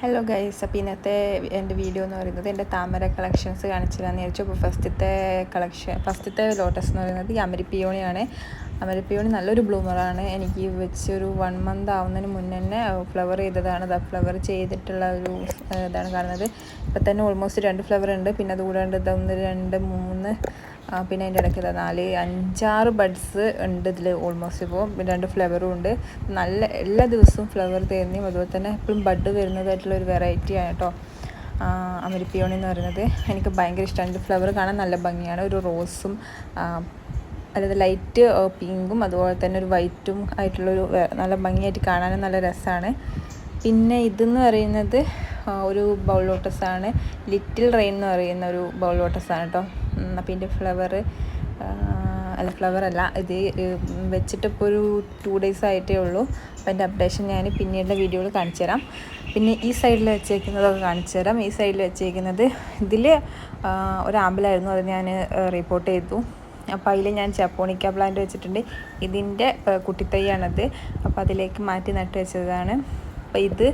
Hello guys അപ്പോൾ ഇന്നത്തെ എന്റെ വീഡിയോ എന്ന് പറയുന്നത് എന്റെ താമര കളക്ഷൻസ് കാണിച്ചില്ലാന്ന് വിചാരിച്ചു. അപ്പോൾ ഫസ്റ്റത്തെ കളക്ഷൻ ഫസ്റ്റത്തെ ലോട്ടസ് എന്ന് പറയുന്നത് ഈ അമരിപ്പിയോണിയാണ്. അമരിപ്പിയോണി നല്ലൊരു ബ്ലൂമറാണ്. എനിക്ക് വെച്ച് ഒരു വൺ മന്ത് ആവുന്നതിന് മുന്നേ തന്നെ ഫ്ലവർ ചെയ്തതാണ്. അത് ഫ്ലവർ ചെയ്തിട്ടുള്ള ഒരു ഇതാണ് കാണുന്നത്. ഇപ്പം തന്നെ ഓൾമോസ്റ്റ് രണ്ട് ഫ്ലവർ ഉണ്ട്. പിന്നെ അത് കൂടാണ്ട് ഇതൊന്ന് രണ്ട് മൂന്ന് പിന്നെ അതിന്റെ ഇടയ്ക്ക് നാല് അഞ്ചാറ് ബഡ്സ് ഉണ്ട് ഇതിൽ ഓൾമോസ്റ്റ് ഇപ്പോൾ രണ്ട് ഫ്ലവറും ഉണ്ട്. നല്ല എല്ലാ ദിവസവും ഫ്ലവർ തരുന്നതും അതുപോലെ തന്നെ എപ്പോഴും ബഡ് വരുന്നതായിട്ടുള്ള ഒരു വെറൈറ്റി ആണ് കേട്ടോ. അമരിപ്പിയോണി എന്ന് പറയുന്നത്. എനിക്ക് ഭയങ്കര ഇഷ്ടമാണ് ഫ്ലവർ കാണാൻ നല്ല ഭംഗിയാണ്. ഒരു റോസും അതായത് ലൈറ്റ് പിങ്കും അതുപോലെ തന്നെ ഒരു വൈറ്റും ആയിട്ടുള്ളൊരു നല്ല ഭംഗിയായിട്ട് കാണാനും നല്ല രസമാണ്. പിന്നെ ഇതെന്ന് പറയുന്നത് ഒരു ബൗൾ ആണ്. ലിറ്റിൽ റെയിൻ എന്ന് പറയുന്ന ഒരു ബൗൾ ആണ് കേട്ടോ. അപ്പം ഫ്ലവർ അല്ല ഫ്ലവർ അല്ല ഇത് വെച്ചിട്ട് ഇപ്പോൾ ഒരു ടു ഡേയ്സ് ആയിട്ടേ ഉള്ളൂ. അപ്പോൾ എന്റെ അപ്ഡേഷൻ ഞാൻ പിന്നീട് വീഡിയോയിൽ കാണിച്ചു തരാം. പിന്നെ ഈ സൈഡിൽ വെച്ചേക്കുന്നതൊക്കെ കാണിച്ചു തരാം. ഈ സൈഡിൽ വെച്ചേക്കുന്നത് ഇതിൽ ഒരു ആമ്പിളായിരുന്നു. അത് ഞാൻ റിപ്പോർട്ട് ചെയ്തു. അപ്പോൾ അതിൽ ഞാൻ ചപ്പോണിക്ക പ്ലാന്റ് വെച്ചിട്ടുണ്ട്. ഇതിന്റെ കുട്ടിത്തൈയാണത്. അപ്പോൾ അതിലേക്ക് മാറ്റി നട്ട് വെച്ചതാണ്. അപ്പോൾ ഇത്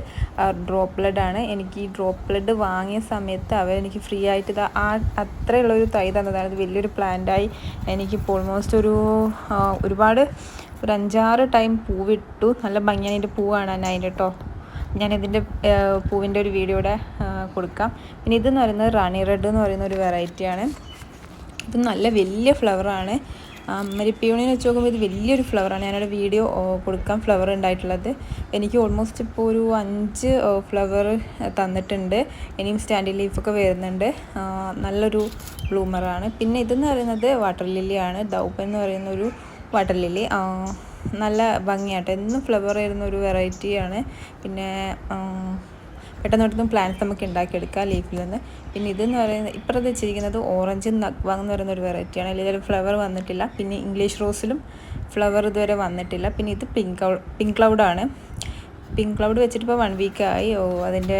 ഡ്രോപ്പ് ആണ് എനിക്ക് ഈ ഡ്രോപ്പ് വാങ്ങിയ സമയത്ത് അവർ എനിക്ക് ഫ്രീ ആയിട്ട് ആ അത്രയുള്ളൊരു തൈ തന്നതാണ്. ഇത് വലിയൊരു പ്ലാന്റായി എനിക്കിപ്പോൾ ഓൾമോസ്റ്റ് ഒരു ഒരുപാട് ഒരു അഞ്ചാറ് ടൈം പൂവിട്ടു. നല്ല ഭംഗിയാണ് പൂ പൂ കാണാനായിട്ട് കേട്ടോ. ഞാനിതിന്റെ പൂവിന്റെ ഒരു വീഡിയോയുടെ കൊടുക്കാം. പിന്നെ ഇതെന്ന് പറയുന്നത് റാണി റെഡ് എന്ന് പറയുന്ന ഒരു വെറൈറ്റിയാണ്. ഇത് നല്ല വലിയ ഫ്ലവറാണ്. മരിപ്പിയോണിന്ന് വെച്ച് നോക്കുമ്പോൾ ഇത് വലിയൊരു ഫ്ലവറാണ് ഞാനൊരു വീഡിയോ കൊടുക്കാൻ ഫ്ലവർ ഉണ്ടായിട്ടുള്ളത്. എനിക്ക് ഓൾമോസ്റ്റ് ഇപ്പോൾ ഒരു അഞ്ച് ഫ്ലവർ തന്നിട്ടുണ്ട്. ഇനിയും സ്റ്റാൻഡി ലീഫൊക്കെ വരുന്നുണ്ട്. നല്ലൊരു ബ്ലൂമറാണ് പിന്നെ ഇതെന്ന് പറയുന്നത് വാട്ടർ ലില്ലിയാണ് ദൗപ്പ് എന്ന് പറയുന്ന ഒരു വാട്ടർ ലില്ലി നല്ല ഭംഗിയായിട്ട് എന്നും ഫ്ലവർ വരുന്ന ഒരു വെറൈറ്റിയാണ് പിന്നെ പെട്ടെന്ന് പെട്ടെന്ന് പ്ലാന്റ്സ് നമുക്ക് ഉണ്ടാക്കിയെടുക്കാം ലീഫിൽ നിന്ന്. പിന്നെ ഇതെന്ന് പറയുന്നത് ഇപ്പുറത്ത് വെച്ചിരിക്കുന്നത് ഓറഞ്ച് നഗ്വാങ് എന്ന് പറയുന്ന ഒരു വെറൈറ്റിയാണ് അതിൽ ഫ്ലവർ വന്നിട്ടില്ല. പിന്നെ ഇംഗ്ലീഷ് റോസിലും ഫ്ലവർ ഇതുവരെ വന്നിട്ടില്ല. പിന്നെ ഇത് പിങ്ക് പിങ്ക് ക്ലൗഡാണ് പിങ്ക് ക്ലൗഡ് വെച്ചിട്ട് ഇപ്പോൾ വൺ വീക്കായി ഓ അതിന്റെ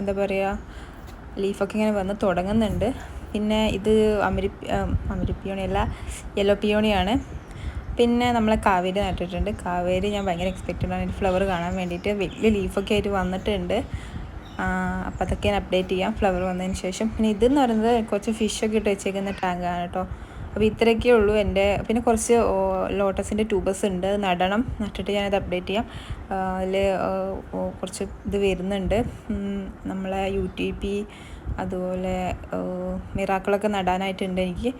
എന്താ പറയുക ലീഫൊക്കെ ഇങ്ങനെ വന്ന് തുടങ്ങുന്നുണ്ട്. പിന്നെ ഇത് അമരി അമരിപ്പിയോണി അല്ല യെല്ലോ പിയോണിയാണ് പിന്നെ നമ്മൾ കാവേരി നട്ടിട്ടുണ്ട്. കാവേരി ഞാൻ ഭയങ്കര എക്സ്പെക്റ്റഡ് ആണ്. ഫ്ലവർ കാണാൻ വേണ്ടിയിട്ട് വലിയ ലീഫൊക്കെ ആയിട്ട് വന്നിട്ടുണ്ട്. അപ്പോൾ അതൊക്കെ ഞാൻ അപ്ഡേറ്റ് ചെയ്യാം. ഫ്ലവർ വന്നതിന് ശേഷം. പിന്നെ ഇതെന്ന് പറയുന്നത് കുറച്ച് ഫിഷൊക്കെ ഇട്ട് വെച്ചേക്കുന്ന ടാങ്കാണ് കേട്ടോ. അപ്പോൾ ഇത്രയൊക്കെ ഉള്ളൂ എന്റെ പിന്നെ കുറച്ച് ലോട്ടസിന്റെ ട്യൂബസ് ഉണ്ട്. നടണം. നട്ടിട്ട് ഞാനത് അപ്ഡേറ്റ് ചെയ്യാം. അതിൽ കുറച്ച് ഇത് വരുന്നുണ്ട്. നമ്മളെ യു ടി പി അതുപോലെ മിറാക്കളൊക്കെ നടാനായിട്ടുണ്ട് എനിക്ക്.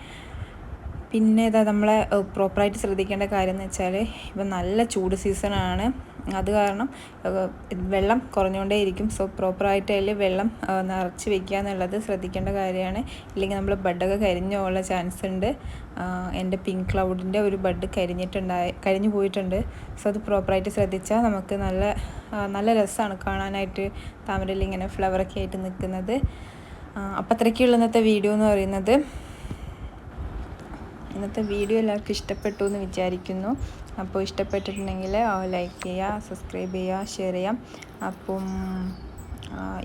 പിന്നെ ഇതാ നമ്മളെ പ്രോപ്പറായിട്ട് ശ്രദ്ധിക്കേണ്ട കാര്യം എന്ന് വെച്ചാൽ ഇപ്പം നല്ല ചൂട് സീസണാണ് അത് കാരണം വെള്ളം കുറഞ്ഞുകൊണ്ടേ ഇരിക്കും. സോ പ്രോപ്പറായിട്ട് അതിൽ വെള്ളം നിറച്ച് വെക്കുക എന്നുള്ളത് ശ്രദ്ധിക്കേണ്ട കാര്യമാണ്. ഇല്ലെങ്കിൽ നമ്മൾ ബഡൊക്കെ കരിഞ്ഞു പോകാനുള്ള ചാൻസ് ഉണ്ട്. എന്റെ പിങ്ക് ക്ലൗഡിന്റെ ഒരു ബഡ് കരിഞ്ഞിട്ടുണ്ടായി കരിഞ്ഞു പോയിട്ടുണ്ട്. സോ അത് പ്രോപ്പറായിട്ട് ശ്രദ്ധിച്ചാൽ നമുക്ക് നല്ല നല്ല രസമാണ് കാണാനായിട്ട് താമരയിൽ ഇങ്ങനെ ഫ്ലവറൊക്കെ ആയിട്ട് നിൽക്കുന്നത്. അപ്പം അത്രയ്ക്കുള്ള ഇന്നത്തെ വീഡിയോ എന്ന് പറയുന്നത്. ഇന്നത്തെ വീഡിയോ എല്ലാവർക്കും ഇഷ്ടപ്പെട്ടു എന്ന് വിചാരിക്കുന്നു. അപ്പോൾ ഇഷ്ടപ്പെട്ടിട്ടുണ്ടെങ്കിൽ ലൈക്ക് ചെയ്യുക സബ്സ്ക്രൈബ് ചെയ്യുക ഷെയർ ചെയ്യാം അപ്പം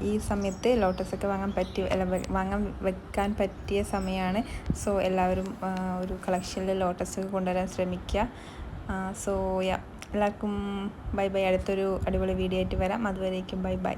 ഈ സമയത്ത് ലോട്ടസൊക്കെ വാങ്ങാൻ അല്ല വാങ്ങാൻ വെക്കാൻ പറ്റിയ സമയമാണ്. സോ എല്ലാവരും ഒരു കളക്ഷനിൽ ലോട്ടസൊക്കെ കൊണ്ടുവരാൻ ശ്രമിക്കുക. സോ യാ എല്ലാവർക്കും ബൈ ബൈ അടുത്തൊരു അടിപൊളി വീഡിയോ ആയിട്ട് വരാം. അതുവരേക്കും ബൈ ബൈ